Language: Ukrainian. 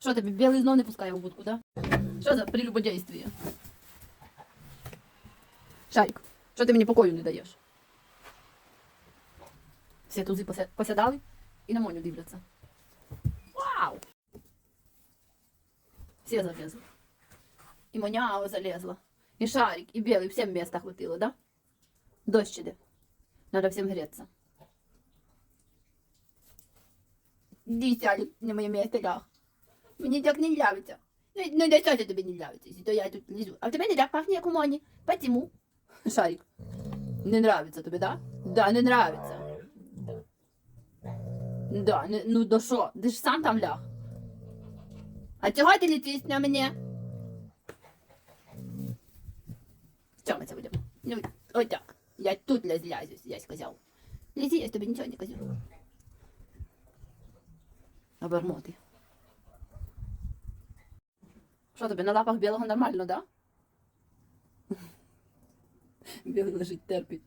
Що тобі, білий знов не пускає в будку, да? Що за прелюбодействие? Шарик, що ти мені покою не даєш? Всі тузи посядали і на Моню дивляться. Вау! Все залезли. І Монява залезла. І Шарик, і Белый, всем места хватило, да? Дождь іде. Надо всем греться. Иди, Сялик, на моє место ляг. Мені так не нравится. Ну, ну да что же тебе не нравится, если то я тут лежу. А тебе не так пахне, як у Моні. Почему? Шарик. Не нравится тобі, да? Да, не нравится. Да, не, ну да що? Ти ж сам там ляг. А чого ти летиш на мене? Що ми це будемо? Ну, отак. Я тут злязюсь, я сказав. Лізі, я тобі нічого не кажу. Обермоти. Що тобі на лапах білого нормально, да? Білий лежить терпить.